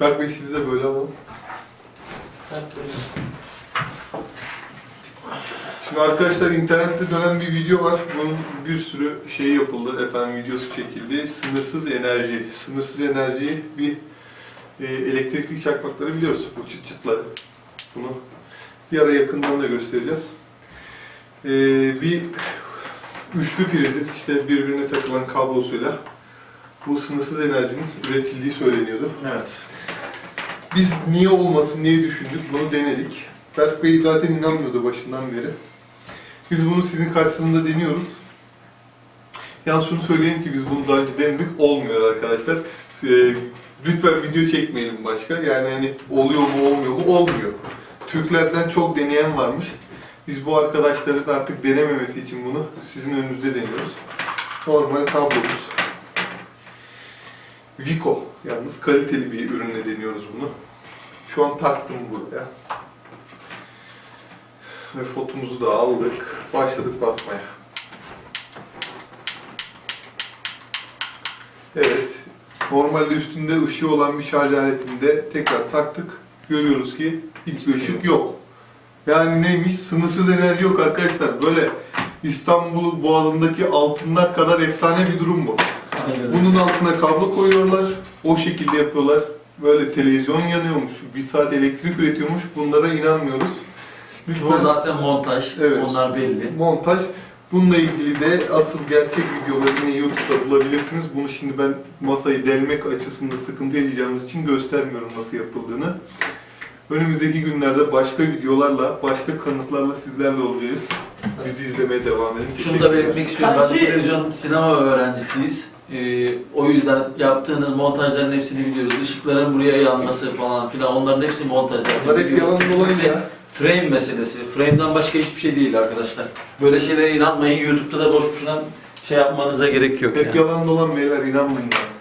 Berk Bey sizi de böyle alalım. Şimdi arkadaşlar internette dönen bir video var. Bunun bir sürü şey yapıldı. Efendim videosu çekildi. Sınırsız enerji. Sınırsız enerjiyi bir e, elektrikli çakmakları biliyoruz. Bu çıt çıtları. Bunu bir ara yakından da göstereceğiz. E, bir üçlü prizin işte birbirine takılan kablosuyla bu sınırsız enerjinin üretildiği söyleniyordu. Evet. Biz niye olmasın diye düşündük, bunu denedik. Berk Bey zaten inanmıyordu başından beri. Biz bunu sizin karşısında deniyoruz. Yalnız şunu söyleyeyim ki biz bunu daha önce denedik, olmuyor arkadaşlar. Ee, lütfen video çekmeyelim başka. Yani hani oluyor mu olmuyor mu? Olmuyor. Türklerden çok deneyen varmış. Biz bu arkadaşların artık denememesi için bunu sizin önünüzde deniyoruz. Normal kablomuz. Vico. Yalnız kaliteli bir ürünle deniyoruz bunu. Şu an taktım buraya. Ve fotomuzu da aldık. Başladık basmaya. Evet. Normalde üstünde ışığı olan bir şarj aletinde tekrar taktık. Görüyoruz ki hiçbir ışık yok. Yani neymiş? Sınırsız enerji yok arkadaşlar. Böyle İstanbul boğazındaki altınlar kadar efsane bir durum bu. Bunun altına kablo koyuyorlar. O şekilde yapıyorlar. Böyle televizyon yanıyormuş. Bir saat elektrik üretiyormuş. Bunlara inanmıyoruz. Bu Lütfen zaten montaj. Evet. Onlar belli. montaj. Bununla ilgili de asıl gerçek videoları yine YouTube'da bulabilirsiniz. Bunu şimdi ben masayı delmek açısında sıkıntı yaşayacağımız için göstermiyorum nasıl yapıldığını. Önümüzdeki günlerde başka videolarla, başka kanıtlarla sizlerle olacağız. Bizi izlemeye devam edin. Şunu da Teşekkürler. belirtmek istiyorum. Sanki- televizyon sinema öğrencisiyiz. Ee, o yüzden yaptığınız montajların hepsini biliyoruz. Işıkların buraya yanması falan filan onların hepsi montaj zaten. Bunlar hep biliyoruz. yalan dolan Kesinlikle ya. Frame meselesi. Frame'den başka hiçbir şey değil arkadaşlar. Böyle şeylere inanmayın. YouTube'da da boş boşuna şey yapmanıza gerek yok Hep yani. yalan dolan beyler inanmayın. bana.